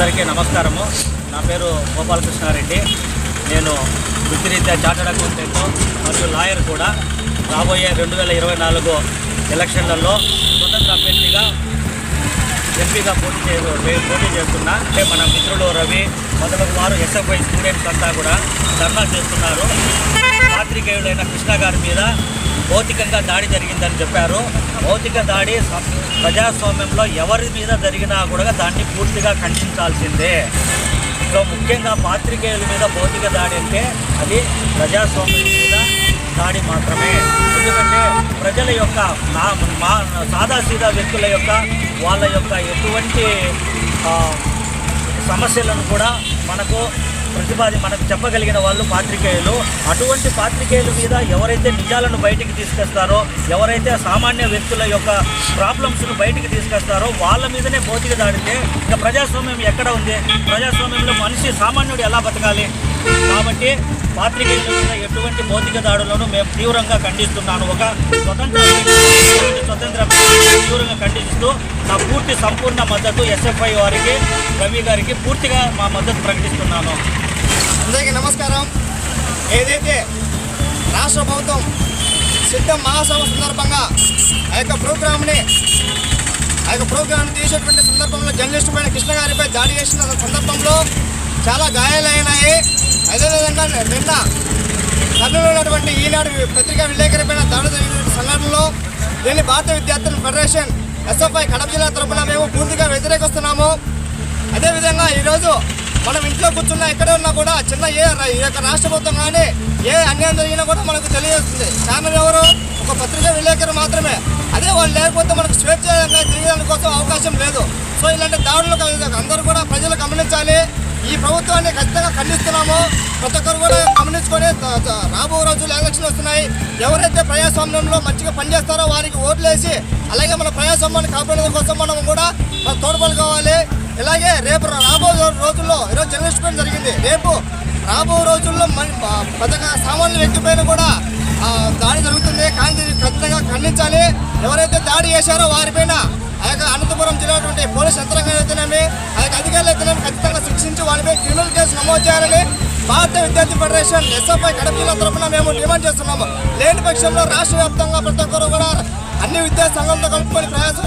అందరికీ నమస్కారము. నా పేరు గోపాలకృష్ణారెడ్డి. నేను వృత్తిరీత్యా చార్టర్డ్ అకౌంటెంట్ మరియు లాయర్ కూడా. రాబోయే రెండు వేల ఇరవై నాలుగు ఎలక్షన్లలో స్వతంత్ర అభ్యర్థిగా ఎంపీగా పోటీ చే పోటీ చేస్తున్నా. అంటే మన మిత్రులు రవి మొదలగు వారు ఎస్ఎఫ్ఐ స్టూడెంట్స్ అంతా కూడా ధర్నా చేస్తున్నారు. పాత్రికేయుడైన కృష్ణ గారి మీద భౌతికంగా దాడి జరిగిందని చెప్పారు. భౌతిక దాడి ప్రజాస్వామ్యంలో ఎవరి మీద జరిగినా కూడా దాన్ని పూర్తిగా ఖండించాల్సిందే. సో ముఖ్యంగా పాత్రికేయుల మీద భౌతిక దాడి అంటే అది ప్రజాస్వామ్యం మీద దాడి మాత్రమే. ఎందుకంటే ప్రజల యొక్క నా మా సాదాసీదా వ్యక్తుల యొక్క వాళ్ళ యొక్క ఎటువంటి సమస్యలను కూడా మనకు ప్రతిపాది మనకు చెప్పగలిగిన వాళ్ళు పాత్రికేయులు. అటువంటి పాత్రికేయుల మీద ఎవరైతే నిజాలను బయటికి తీసుకొస్తారో ఎవరైతే సామాన్య వ్యక్తుల యొక్క ప్రాబ్లమ్స్ను బయటికి తీసుకొస్తారో వాళ్ళ మీదనే భౌతిక దాడితే ఇక ప్రజాస్వామ్యం ఎక్కడ ఉంది? ప్రజాస్వామ్యంలో మనిషి సామాన్యుడు ఎలా బతకాలి? కాబట్టి పాత్రికేయుల మీద ఎటువంటి భౌతిక దాడులను మేము తీవ్రంగా ఖండిస్తున్నాను. ఒక స్వతంత్ర స్వతంత్ర తీవ్రంగా ఖండిస్తూ నా పూర్తి సంపూర్ణ మద్దతు ఎస్ఎఫ్ఐ వారికి రవి గారికి పూర్తిగా మా మద్దతు ప్రకటిస్తున్నాను. అందరికీ నమస్కారం. ఏదైతే రాష్ట్ర ప్రభుత్వం సిద్ధం మహాసభ సందర్భంగా ఆ యొక్క ప్రోగ్రామ్ని ఆ యొక్క ప్రోగ్రామ్ని తీసేటువంటి సందర్భంలో జర్నలిస్టు పైన కృష్ణ గారిపై దాడి చేసిన సందర్భంలో చాలా గాయాలైనాయి. అదేవిధంగా నిన్న కర్నూలు ఉన్నటువంటి ఈనాడు పత్రికా విలేకరిపైన దాడి జరిగిన సంఘటనలో దీన్ని భారత విద్యార్థుల ఫెడరేషన్ ఎస్ఎఫ్ఐ కడప జిల్లా తరపున మేము పూర్తిగా వ్యతిరేకిస్తున్నాము. అదేవిధంగా ఈరోజు మనం ఇంట్లో కూర్చున్నా ఎక్కడ ఉన్నా కూడా చిన్న ఏ ఈ యొక్క రాష్ట్ర ప్రభుత్వం కానీ ఏ అన్యాయం జరిగినా కూడా మనకు తెలియజేస్తుంది. ఛానల్ ఎవరు? ఒక పత్రిక విలేకరు మాత్రమే. అదే వాళ్ళు లేకపోతే మనకు స్వేచ్ఛగా తిరగడానికి కోసం అవకాశం లేదు. సో ఇలాంటి దాడులు అందరూ కూడా ప్రజలు గమనించాలి. ఈ ప్రభుత్వాన్ని ఖచ్చితంగా ఖండిస్తున్నాము. ప్రతి ఒక్కరు కూడా గమనించుకొని రాబో రోజులు ఎలక్షన్లు వస్తున్నాయి. ఎవరైతే ప్రజాస్వామ్యంలో మంచిగా పనిచేస్తారో వారికి ఓట్లేసి అలాగే మన ప్రజాస్వామ్యాన్ని కాపాడడం కోసం మనం కూడా మన తోడ్పాటు కావాలి ఇలాగే రేపు రాబో రోజుల్లో ఈరోజు జర్నలిస్ట్ పైన జరిగింది. రేపు రాబో రోజుల్లో మన పెద్దగా సామాన్య వ్యక్తి పైన కూడా దాడి జరుగుతుంది. కానీ ఖచ్చితంగా ఖండించాలి. ఎవరైతే దాడి చేశారో వారిపైన ఆ యొక్క అనంతపురం జిల్లాటువంటి పోలీస్ యంత్రాంగం అయితేనేమి ఆ యొక్క అధికారులు అయితేనేమి ఖచ్చితంగా శిక్షించి వారిపై క్రిమినల్ కేసు నమోదు చేయాలని భారత విద్యార్థి ఫెడరేషన్ ఎస్ఎఫ్ఐ కడప జిల్లా తరఫున మేము డిమాండ్ చేస్తున్నాము. లేని పక్షంలో రాష్ట్ర వ్యాప్తంగా ప్రతి ఒక్కరు కూడా అన్ని విద్యా సంఘాలతో కలుపుకొని ప్రయాసం